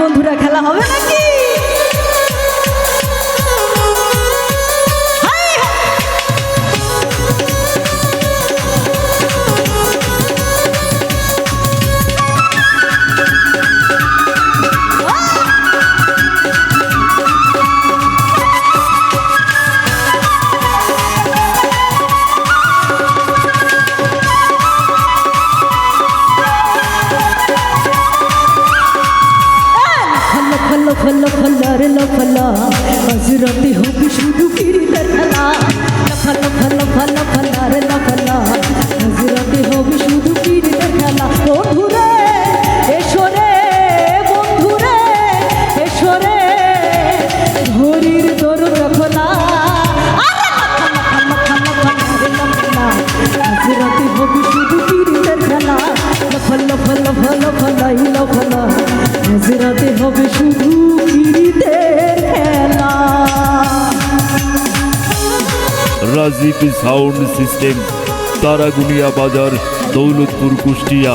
বন্ধুরা খেলা হবে নাকি? ফল ফল ফল ফল রে ফল হজরতে হবে শুধু ফিরিতে খেলা। ফল ফল ফল ফল রে ফল sound system Taragunia Bazar Daulatpur Kushtia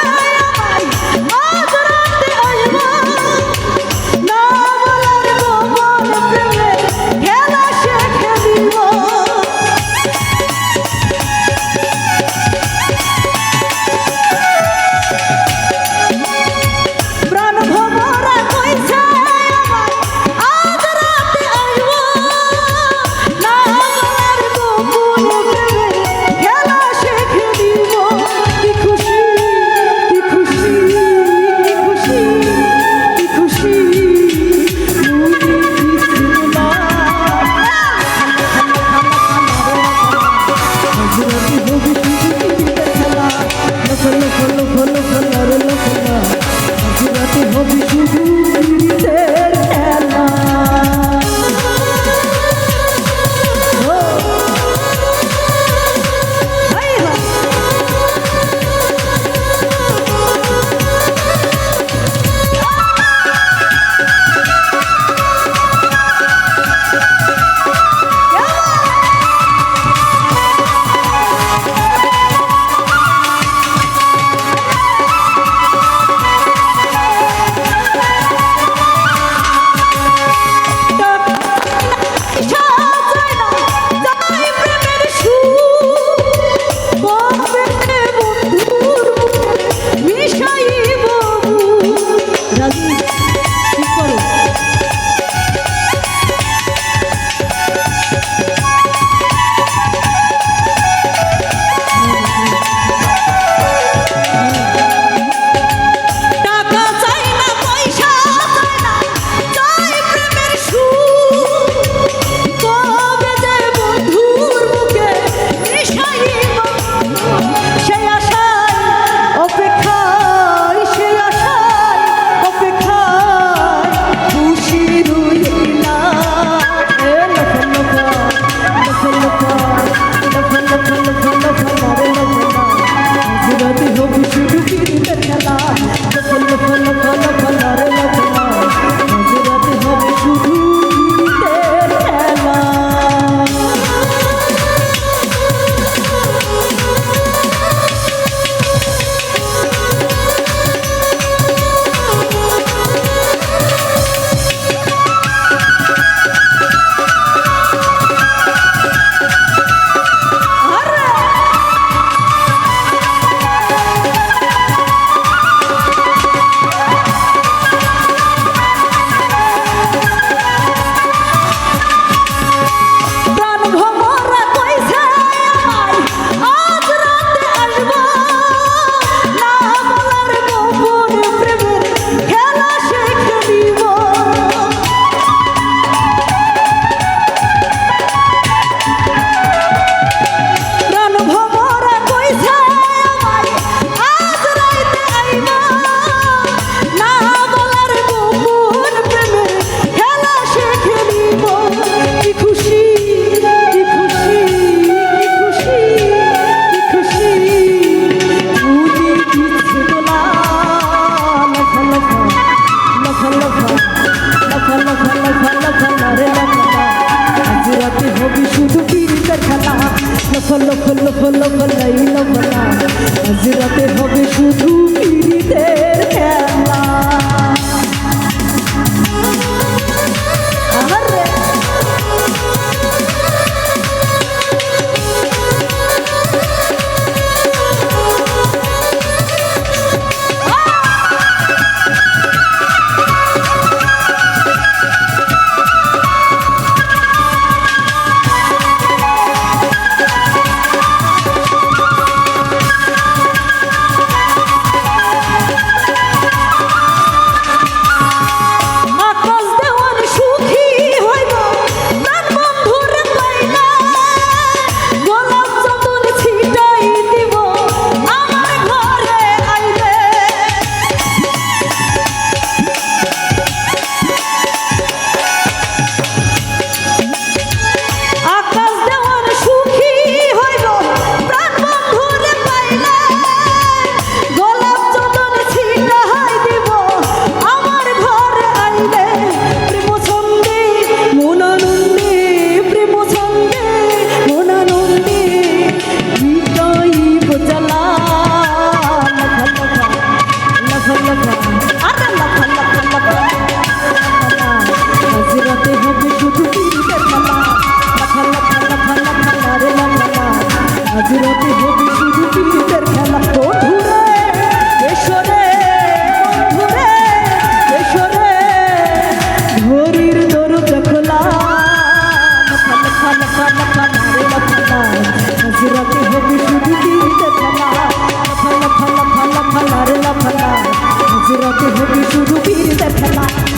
loaf লফ লফ লাই হাজরাতে হবে শুধু লাফা